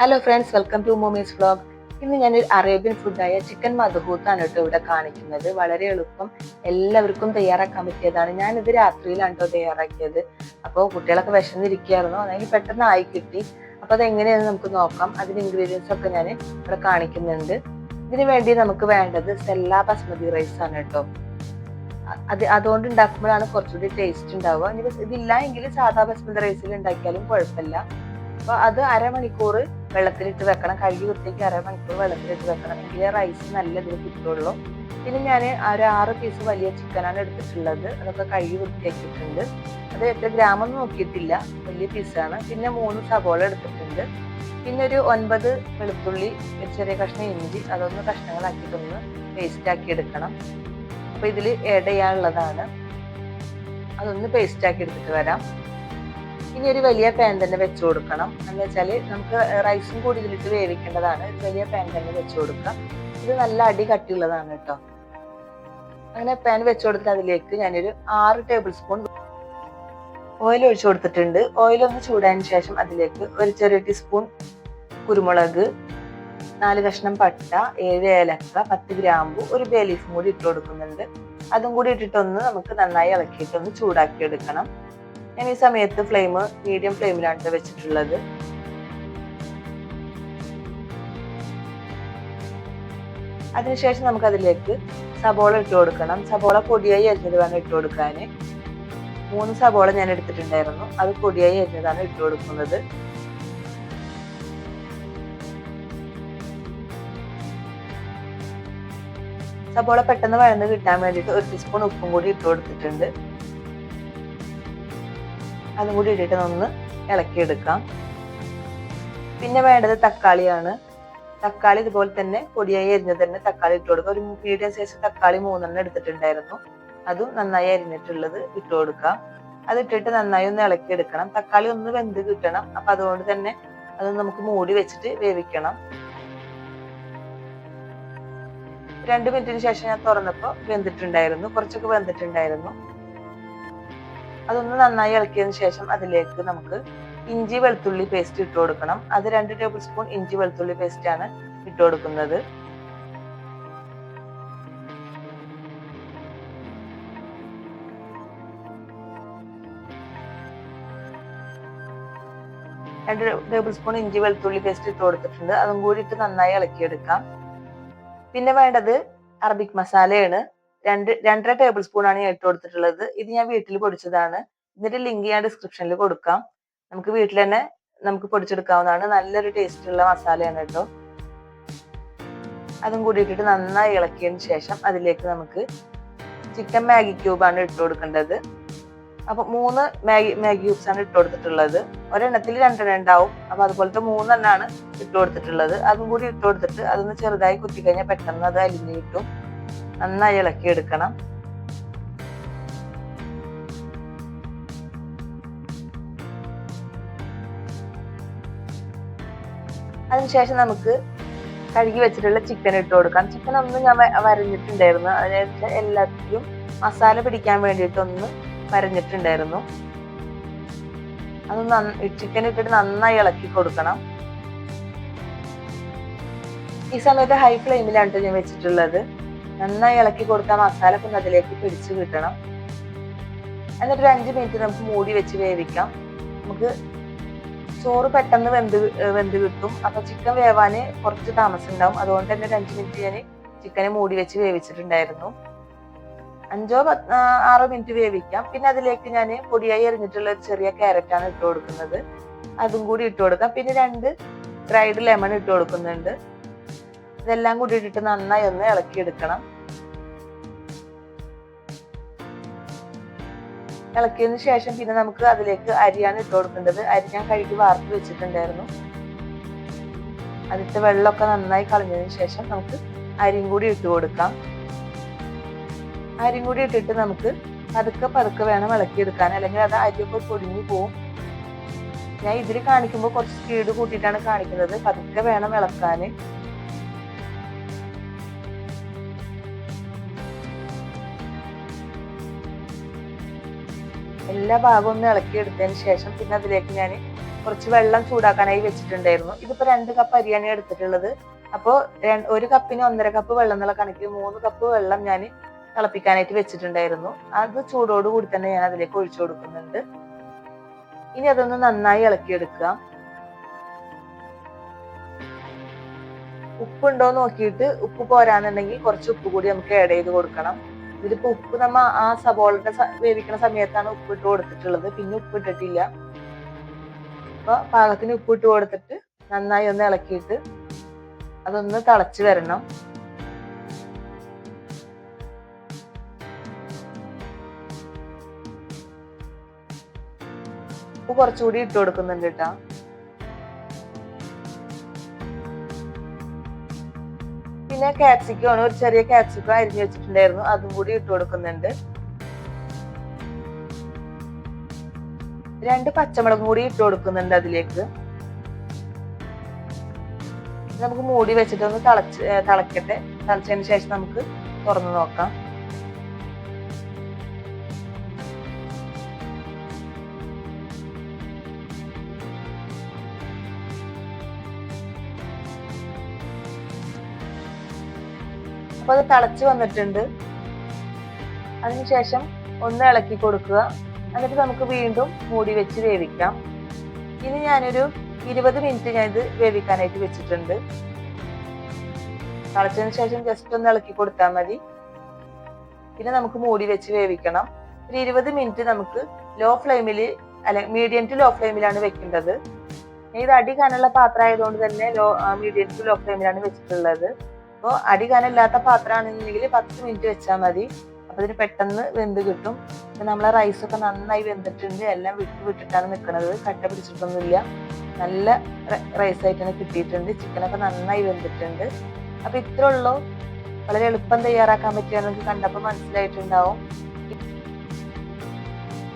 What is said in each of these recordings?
Hello friends welcome to mommy's vlog ഇന്ന് ഞാൻ ഒരു അറേബ്യൻ ഫുഡായ ചിക്കൻ മധുഹൂത്താണ് കേട്ടോ ഇവിടെ കാണിക്കുന്നത്. വളരെ എളുപ്പം എല്ലാവർക്കും തയ്യാറാക്കാൻ പറ്റിയതാണ്. ഞാനിത് രാത്രിയിലാണ് കേട്ടോ തയ്യാറാക്കിയത്. അപ്പോൾ കുട്ടികളൊക്കെ വിശന്നിരിക്കുകയായിരുന്നു. അതായത് പെട്ടെന്ന് ആയി കിട്ടി. അപ്പോൾ അത് എങ്ങനെയാണെന്ന് നമുക്ക് നോക്കാം. അതിന് ഇൻഗ്രീഡിയൻസ് ഒക്കെ ഞാൻ ഇവിടെ കാണിക്കുന്നുണ്ട്. ഇതിന് വേണ്ടി നമുക്ക് വേണ്ടത് സെല്ല ബസ്മതി റൈസ് ആണ് കേട്ടോ അത് അതുകൊണ്ട് ഉണ്ടാക്കുമ്പോഴാണ് കുറച്ചുകൂടി ടേസ്റ്റ് ഉണ്ടാവുക. ഇനി ഇതില്ല എങ്കിൽ സാധാ ബസ്മതി റൈസിൽ ഉണ്ടാക്കിയാലും കുഴപ്പമില്ല. അപ്പോൾ അത് അരമണിക്കൂർ വെള്ളത്തിലിട്ട് വെക്കണം. കഴുകി വൃത്തിക്ക് അരമണിക്കൂർ വെള്ളത്തിലിട്ട് വെക്കണം. എങ്കിലേ റൈസ് നല്ല ഇതിൽ കിട്ടുള്ളൂ. പിന്നെ ഞാൻ ഒരു ആറ് പീസ് വലിയ ചിക്കനാണ് എടുത്തിട്ടുള്ളത്. അതൊക്കെ കഴുകി വൃത്തിയാക്കിയിട്ടുണ്ട്. അത് എത്ര ഗ്രാമെന്ന് നോക്കിയിട്ടില്ല. വലിയ പീസാണ് പിന്നെ മൂന്ന് സബോള എടുത്തിട്ടുണ്ട്. പിന്നെ ഒരു ഒൻപത് വെളുത്തുള്ളി ചെറിയ കഷ്ണം ഇഞ്ചി. അതൊന്ന് കഷ്ണങ്ങളാക്കിയിട്ടൊന്ന് പേസ്റ്റ് ആക്കി എടുക്കണം. അപ്പോൾ ഇതിൽ ആഡ് ചെയ്യാനുള്ളതാണ്. അതൊന്ന് പേസ്റ്റ് ആക്കി എടുത്തിട്ട് വരാം. ഇനി ഒരു വലിയ പാൻ തന്നെ വെച്ചു കൊടുക്കണം. എന്ന് വെച്ചാൽ നമുക്ക് റൈസും കൂടി ഇതിലിട്ട് വേവിക്കേണ്ടതാണ്. ഒരു വലിയ പാൻ തന്നെ വെച്ചു കൊടുക്കാം. ഇത് നല്ല അടി കട്ടിയുള്ളതാണ് കേട്ടോ. അങ്ങനെ പാൻ വെച്ചു കൊടുത്തിട്ട് അതിലേക്ക് ഞാനൊരു ആറ് ടേബിൾ സ്പൂൺ ഓയിൽ ഒഴിച്ചു കൊടുത്തിട്ടുണ്ട്. ഓയിൽ ഒന്ന് ചൂടായതിനു ശേഷം അതിലേക്ക് ഒരു ചെറിയ ടീസ്പൂൺ കുരുമുളക് നാല് കഷ്ണം പട്ട ഏഴ് ഏലക്ക പത്ത് ഗ്രാമ്പു ഒരു ബേ ലീഫും കൂടി ഇട്ട് കൊടുക്കുന്നുണ്ട്. അതും കൂടി ഇട്ടിട്ടൊന്ന് നമുക്ക് നന്നായി ഇളക്കിയിട്ടൊന്ന് ചൂടാക്കി എടുക്കണം ഞാൻ ഈ സമയത്ത് ഫ്ലെയിം മീഡിയം ഫ്ലെയിമിലാണ് വെച്ചിട്ടുള്ളത്. അതിനുശേഷം നമുക്ക് അതിലേക്ക് സബോള ഇട്ട് കൊടുക്കണം. സബോള പൊടിയായി അരിഞ്ഞത് വേണം ഇട്ട് കൊടുക്കാൻ മൂന്ന് സബോള ഞാൻ എടുത്തിട്ടുണ്ടായിരുന്നു. അത് പൊടിയായി അരിഞ്ഞതാണ് ഇട്ട് കൊടുക്കുന്നത്. സബോള പെട്ടെന്ന് വഴന്ന് കിട്ടാൻ വേണ്ടിയിട്ട് ഒരു ടീസ്പൂൺ ഉപ്പും കൂടി ഇട്ട് കൊടുത്തിട്ടുണ്ട്. അതും കൂടി ഇട്ടിട്ട് ഒന്ന് ഇളക്കിയെടുക്കാം. പിന്നെ വേണ്ടത് തക്കാളിയാണ്. തക്കാളി ഇതുപോലെ തന്നെ പൊടിയായി അരിഞ്ഞത് തന്നെ തക്കാളി ഇട്ട് കൊടുക്കുക ഒരു മീഡിയം സൈസ് തക്കാളി മൂന്നെണ്ണം എടുത്തിട്ടുണ്ടായിരുന്നു. അതും നന്നായി അരിഞ്ഞിട്ടുള്ളത് ഇട്ട് കൊടുക്കാം. അത് ഇട്ടിട്ട് നന്നായി ഒന്ന് ഇളക്കിയെടുക്കണം. തക്കാളി ഒന്ന് വെന്ത് കിട്ടണം. അപ്പൊ അതുകൊണ്ട് തന്നെ അത് നമുക്ക് മൂടി വെച്ചിട്ട് വേവിക്കണം. രണ്ട് മിനിറ്റിന് ശേഷം ഞാൻ തുറന്നപ്പോൾ വെന്തിട്ടുണ്ടായിരുന്നു. കുറച്ചൊക്കെ വെന്തിട്ടുണ്ടായിരുന്നു. അതൊന്ന് നന്നായി ഇളക്കിയതിന് ശേഷം അതിലേക്ക് നമുക്ക് ഇഞ്ചി വെളുത്തുള്ളി പേസ്റ്റ് ഇട്ട് കൊടുക്കണം. അത് രണ്ട് ടേബിൾ സ്പൂൺ ഇഞ്ചി വെളുത്തുള്ളി പേസ്റ്റ് ആണ് ഇട്ട് കൊടുക്കുന്നത്. രണ്ട് ടേബിൾ സ്പൂൺ ഇഞ്ചി വെളുത്തുള്ളി പേസ്റ്റ് ഇട്ട് കൊടുത്തിട്ടുണ്ട്. അതും കൂടി ഇട്ട് നന്നായി ഇളക്കിയെടുക്കാം. പിന്നെ വേണ്ടത് അറബിക് മസാലയാണ്. രണ്ട് രണ്ടര ടേബിൾ സ്പൂൺ ആണ് ഞാൻ ഇട്ട് കൊടുത്തിട്ടുള്ളത് ഇത് ഞാൻ വീട്ടിൽ പൊടിച്ചതാണ്. ഇതിന്റെ ലിങ്ക് ഞാൻ ഡിസ്ക്രിപ്ഷനിൽ കൊടുക്കാം. നമുക്ക് വീട്ടിൽ തന്നെ നമുക്ക് പൊടിച്ചെടുക്കാവുന്നതാണ്. നല്ലൊരു ടേസ്റ്റ് ഉള്ള മസാലയാണ് കേട്ടോ അതും കൂടി ഇട്ടിട്ട് നന്നായി ഇളക്കിയതിന് ശേഷം അതിലേക്ക് നമുക്ക് ചിക്കൻ മാഗി ക്യൂബാണ് ഇട്ട് കൊടുക്കേണ്ടത്. അപ്പൊ മൂന്ന് മാഗി മാഗി ക്യൂബ്സ് ആണ് ഇട്ട് കൊടുത്തിട്ടുള്ളത്. ഒരെണ്ണത്തിൽ രണ്ടെണ്ണം ഉണ്ടാവും. അപ്പൊ അതുപോലത്തെ മൂന്നെണ്ണാണ് ഇട്ട് കൊടുത്തിട്ടുള്ളത്. അതും കൂടി ഇട്ട് കൊടുത്തിട്ട് അതൊന്ന് ചെറുതായി കുത്തി കഴിഞ്ഞാൽ പെട്ടെന്ന് അത് അലിഞ്ഞു കിട്ടും. നന്നായി ഇളക്കി എടുക്കണം. അതിനുശേഷം നമുക്ക് കഴുകി വെച്ചിട്ടുള്ള ചിക്കൻ ഇട്ട് കൊടുക്കാം. ചിക്കൻ ഒന്ന് ഞാൻ വരഞ്ഞിട്ടുണ്ടായിരുന്നു. അതായത് എല്ലാത്തിലും മസാല പിടിക്കാൻ വേണ്ടിയിട്ട് ഒന്ന് വരഞ്ഞിട്ടുണ്ടായിരുന്നു അത് ചിക്കൻ ഇട്ടിട്ട് നന്നായി ഇളക്കി കൊടുക്കണം. ഈ സമയത്ത് ഹൈ ഫ്ലെയിമിലാണ് ഞാൻ വെച്ചിട്ടുള്ളത്. നന്നായി ഇളക്കി കൊടുത്ത മസാല ഒക്കെ അതിലേക്ക് പിടിച്ചു കിട്ടണം. എന്നിട്ട് ഒരു അഞ്ച് മിനിറ്റ് നമുക്ക് മൂടി വെച്ച് വേവിക്കാം. നമുക്ക് ചോറ് പെട്ടെന്ന് വെന്ത് വെന്ത് കിട്ടും. അപ്പൊ ചിക്കൻ വേവാന് കുറച്ച് താമസം ഉണ്ടാവും. അതുകൊണ്ട് തന്നെ ഒരു അഞ്ച് മിനിറ്റ് ഞാൻ ചിക്കനെ മൂടി വെച്ച് വേവിച്ചിട്ടുണ്ടായിരുന്നു. അഞ്ചോ ആറോ മിനിറ്റ് വേവിക്കാം. പിന്നെ അതിലേക്ക് ഞാൻ പൊടിയായി എറിഞ്ഞിട്ടുള്ള ഒരു ചെറിയ ക്യാരറ്റാണ് ഇട്ട് കൊടുക്കുന്നത്. അതും കൂടി ഇട്ട് കൊടുക്കാം. പിന്നെ രണ്ട് ഡ്രൈഡ് ലെമൺ ഇട്ട് കൊടുക്കുന്നുണ്ട്. ഇതെല്ലാം കൂടി ഇട്ടിട്ട് നന്നായി ഒന്ന് ഇളക്കിയെടുക്കണം. ഇളക്കിയതിന് ശേഷം പിന്നെ നമുക്ക് അതിലേക്ക് അരിയാണ് ഇട്ട് കൊടുക്കേണ്ടത്. അരി ഞാൻ കഴുകി വാർത്ത് വെച്ചിട്ടുണ്ടായിരുന്നു. അതിട്ട് വെള്ളമൊക്കെ നന്നായി കളഞ്ഞതിന് ശേഷം നമുക്ക് അരിയും കൂടി ഇട്ട് കൊടുക്കാം. അരിയും കൂടി ഇട്ടിട്ട് നമുക്ക് പതുക്കെ പതുക്കെ വേണം ഇളക്കിയെടുക്കാൻ. അല്ലെങ്കിൽ അത് അരിയൊക്കെ പൊടിഞ്ഞു പോവും. ഞാൻ ഇതിൽ കാണിക്കുമ്പോൾ കുറച്ച് സ്പീഡ് കൂട്ടിയിട്ടാണ് കാണിക്കുന്നത്. പതുക്കെ വേണം ഇളക്കാൻ എല്ലാ ഭാഗവും ഒന്ന് ഇളക്കി എടുത്തതിന് ശേഷം പിന്നെ അതിലേക്ക് ഞാൻ കുറച്ച് വെള്ളം ചൂടാക്കാനായി വെച്ചിട്ടുണ്ടായിരുന്നു. ഇതിപ്പോൾ രണ്ട് കപ്പ് അരിയാണ് എടുത്തിട്ടുള്ളത്. അപ്പോൾ ഒരു കപ്പിന് ഒന്നര കപ്പ് വെള്ളം എന്നുള്ള കണക്കിൽ മൂന്ന് കപ്പ് വെള്ളം ഞാൻ തിളപ്പിക്കാനായിട്ട് വെച്ചിട്ടുണ്ടായിരുന്നു. അത് ചൂടോടുകൂടി തന്നെ ഞാൻ അതിലേക്ക് ഒഴിച്ചു കൊടുക്കുന്നുണ്ട്. ഇനി അതൊന്ന് നന്നായി ഇളക്കിയെടുക്കുക. ഉപ്പുണ്ടോ നോക്കിയിട്ട് ഉപ്പ് പോരാന്നുണ്ടെങ്കിൽ കുറച്ച് ഉപ്പ് കൂടി നമുക്ക് ആഡ് ചെയ്ത് കൊടുക്കണം. ഇതിപ്പോ ഉപ്പ് നമ്മ ആ സബോളയുടെ വേവിക്കുന്ന സമയത്താണ് ഉപ്പ് ഇട്ട് കൊടുത്തിട്ടുള്ളത്. പിന്നെ ഉപ്പ് ഇട്ടിട്ടില്ല അപ്പൊ പാകത്തിന് ഉപ്പ് ഇട്ട് കൊടുത്തിട്ട് നന്നായി ഒന്ന് ഇളക്കിയിട്ട് അതൊന്ന് തിളച്ച് വരണം. ഉപ്പ് കുറച്ചുകൂടി ഇട്ട് കൊടുക്കുന്നുണ്ട് കേട്ടോ. പിന്നെ കാപ്സിക്കമാണ് ഒരു ചെറിയ കാപ്സിക്കം അരിഞ്ഞു വെച്ചിട്ടുണ്ടായിരുന്നു. അതും കൂടി ഇട്ട് കൊടുക്കുന്നുണ്ട്. രണ്ട് പച്ചമുളകും കൂടി ഇട്ട് കൊടുക്കുന്നുണ്ട് അതിലേക്ക്. നമുക്ക് മൂടി വെച്ചിട്ട് ഒന്ന് തിളച്ച് തിളക്കട്ടെ. തിളച്ചതിന് ശേഷം നമുക്ക് തുറന്നു നോക്കാം. അപ്പൊ അത് തിളച്ച് വന്നിട്ടുണ്ട്. അതിനുശേഷം ഒന്ന് ഇളക്കി കൊടുക്കുക. എന്നിട്ട് നമുക്ക് വീണ്ടും മൂടി വെച്ച് വേവിക്കാം. ഇനി ഞാനൊരു ഇരുപത് മിനിറ്റ് ഞാൻ ഇത് വേവിക്കാനായിട്ട് വെച്ചിട്ടുണ്ട്. തിളച്ചതിന് ശേഷം ജസ്റ്റ് ഒന്ന് ഇളക്കി കൊടുത്താൽ മതി. പിന്നെ നമുക്ക് മൂടി വെച്ച് വേവിക്കണം. ഒരു ഇരുപത് മിനിറ്റ് നമുക്ക് ലോ ഫ്ലെയിമിൽ അല്ല മീഡിയം ടു ലോ ഫ്ലെയിമിലാണ് വെക്കേണ്ടത്. ഇത് അടി കാനുള്ള പാത്രം ആയതുകൊണ്ട് തന്നെ ലോ മീഡിയം ടു ലോ ഫ്ലെയിമിലാണ് വെച്ചിട്ടുള്ളത്. അപ്പോൾ അടി കനമില്ലാത്ത പാത്രമാണെന്നുണ്ടെങ്കിൽ പത്ത് മിനിറ്റ് വെച്ചാൽ മതി. അപ്പോൾ ഇതിന് പെട്ടെന്ന് വെന്ത് കിട്ടും. പിന്നെ നമ്മളെ റൈസൊക്കെ നന്നായി വെന്തിട്ടുണ്ട്. എല്ലാം വിട്ട് വിട്ടിട്ടാണ് നിൽക്കുന്നത് കട്ട പിടിച്ചിട്ടൊന്നുമില്ല. നല്ല റൈസ് ആയിട്ടാണ് കിട്ടിയിട്ടുണ്ട്. ചിക്കനൊക്കെ നന്നായി വെന്തിട്ടുണ്ട്. അപ്പം ഇത്രേ ഉള്ളൂ. വളരെ എളുപ്പം തയ്യാറാക്കാൻ പറ്റിയ നിങ്ങൾക്ക് കണ്ടപ്പോൾ മനസ്സിലായിട്ടുണ്ടാവും.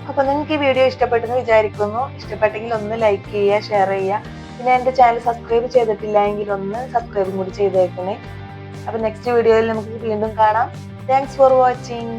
അപ്പൊ നിങ്ങൾക്ക് ഈ വീഡിയോ ഇഷ്ടപ്പെട്ടെന്ന് വിചാരിക്കുന്നു. ഇഷ്ടപ്പെട്ടെങ്കിൽ ഒന്ന് ലൈക്ക് ചെയ്യുക ഷെയർ ചെയ്യുക. പിന്നെ എന്റെ ചാനൽ സബ്സ്ക്രൈബ് ചെയ്തിട്ടില്ല എങ്കിൽ ഒന്ന് സബ്സ്ക്രൈബും കൂടി ചെയ്തേക്കണേ. അപ്പൊ നെക്സ്റ്റ് വീഡിയോയിൽ നമുക്ക് വീണ്ടും കാണാം. Thanks for watching